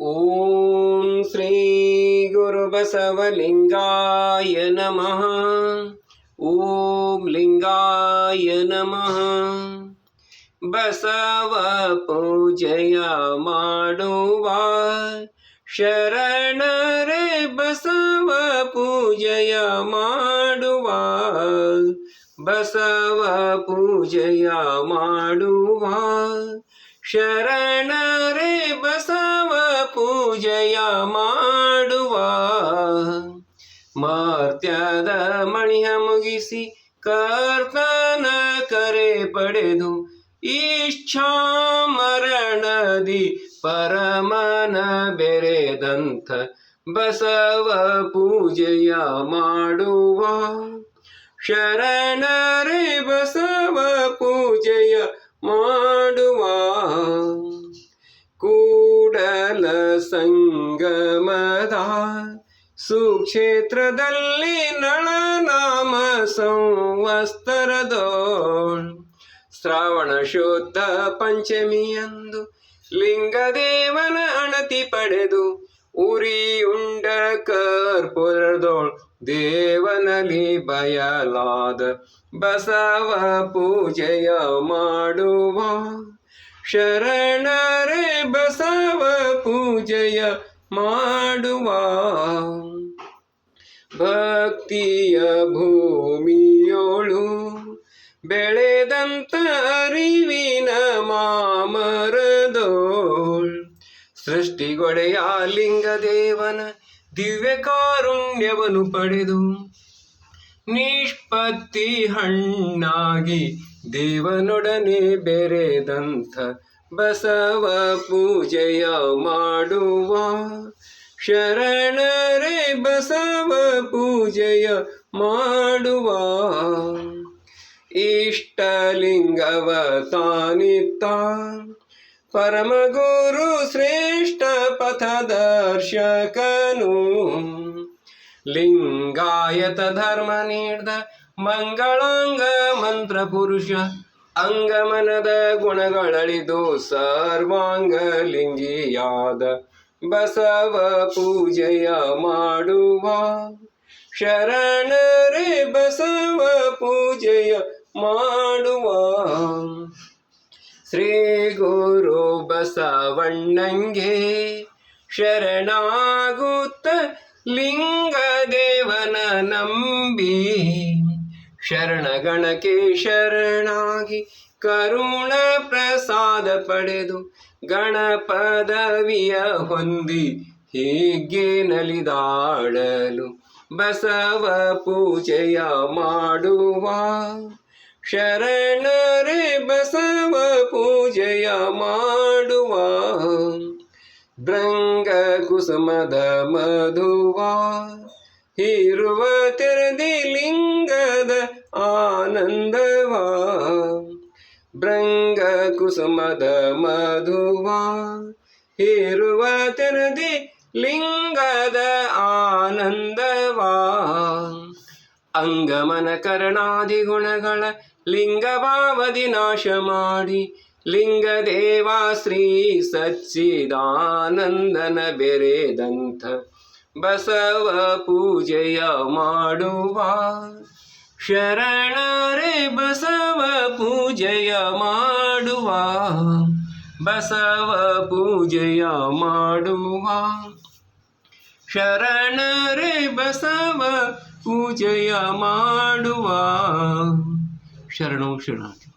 ॐ श्रीगुरुबसवलिङ्गाय नमः। ॐ लिङ्गाय नमः। बसव पूजया माडुवा शरणरे बसव पूजय माडुवा बसव पूजया माडुवा ಶರಣರೇ ಬಸವ ಪೂಜೆಯ ಮಾಡುವ. ಮಾರ್ತ್ಯದ ಮಣಿಯ ಮುಗಿಸಿ ಕರ್ತನ ಕರೆ ಪಡೆದು ಇಚ್ಛಾ ಮರಣದಿ ಪರಮನ ಬೆರೆದಂಥ ಬಸವ ಪೂಜೆಯ ಮಾಡುವ. ಶರಣರೇ ಬಸವ ಪೂಜೆಯ ಮಾಡುವ ಸುಕ್ಷೇತ್ರದಲ್ಲಿ ನಳನಾಮ ಸಂವಸ್ತರದೋಳ್ ಶ್ರಾವಣ ಶುದ್ಧ ಪಂಚಮಿಯಂದು ಲಿಂಗದೇವನ ಅಣತಿ ಪಡೆದು ಉರಿ ಉಂಡ ಕರ್ಪುರದೋಳ್ ದೇವನಲ್ಲಿ ಬಯಲಾದ ಬಸವ ಪೂಜೆಯ ಮಾಡುವ. ಶರಣರೆ ಬಸವ ಪೂಜೆಯ ಮಾಡುವ ಭಕ್ತಿಯ ಭೂಮಿಯೋಳು ಬೆಳೆದಂತ ಅರಿವಿನ ಮಾಮರದೋಳ್ ಸೃಷ್ಟಿಗೊಡೆಯ ಲಿಂಗದೇವನ ದಿವ್ಯ ಕಾರುಣ್ಯವನ್ನು ಪಡೆದು ನಿಷ್ಪತ್ತಿ ಹಣ್ಣಾಗಿ ದೇವನೊಡನೆ ಬೆರೆದಂಥ ಬಸವ ಪೂಜೆಯ ಮಾಡುವ ಶರಣರೇ ಬಸವ ಪೂಜೆಯ ಮಾಡುವ ಇಷ್ಟಲಿಂಗವ ತಾನಿತ್ತ ಪರಮಗುರು ಶ್ರೇಷ್ಠ ಪಥದರ್ಶಕನು ಲಿಂಗಾಯತ ಧರ್ಮ ನೀಡ್ದ ಮಂಗಳಾಂಗ ಮಂತ್ರ ಪುರುಷ ಅಂಗಮನದ ಗುಣಗಳಳಿದು ಸರ್ವಾಂಗ ಲಿಂಗಿಯಾದ ಬಸವ ಪೂಜೆಯ ಮಾಡುವ. ಶರಣರೇ ಬಸವ ಪೂಜೆಯ ಮಾಡುವ. ಶ್ರೀ ಗುರು ಬಸವಣ್ಣಂಗೆ ಶರಣಾಗುತ್ತ ಲಿಂಗದೇವನ ನಂಬಿ. ಶರಣಗಣಕ್ಕೆ ಶರಣಾಗಿ ಕರುಣ ಪ್ರಸಾದ ಪಡೆದು ಗಣಪದವಿಯ ಹೊಂದಿ ಹೀಗೆ ನಲಿದಾಡಲು ಬಸವ ಪೂಜೆಯ ಮಾಡುವ. ಶರಣರೇ ಬಸವ ಪೂಜೆಯ ಮಾಡುವ. ಭೃಂಗ ಕುಸುಮದ ಮಧುವ. ಹೀರುವ ತೆರದಿ ಲಿಂಗದ ಆನಂದವ, ಭೃಂಗ ಕುಸುಮದ ಮಧುವ. ಹೀರುವ ತೆರದಿ ಲಿಂಗದ ಆನಂದವ, ಅಂಗಮನ ಕರ್ಣಾದಿ ಗುಣಗಳ ಲಿಂಗಭಾವದಿ ನಾಶ ಮಾಡಿ ಲಿಂಗದೇವ ಶ್ರೀ ಸಚ್ಚಿದಾನಂದನ ಬೆರೆದಂಥ ಬಸವ ಪೂಜೆಯ ಮಾಡುವ ಶರಣರೇ ಬಸವ ಪೂಜೆಯ ಮಾಡುವ ಬಸವ ಪೂಜೆಯ ಮಾಡುವ ಶರಣರೇ ಬಸವ ಪೂಜೆಯ ಮಾಡುವ ಶರಣು ಶರಣಾರ್ಥಿ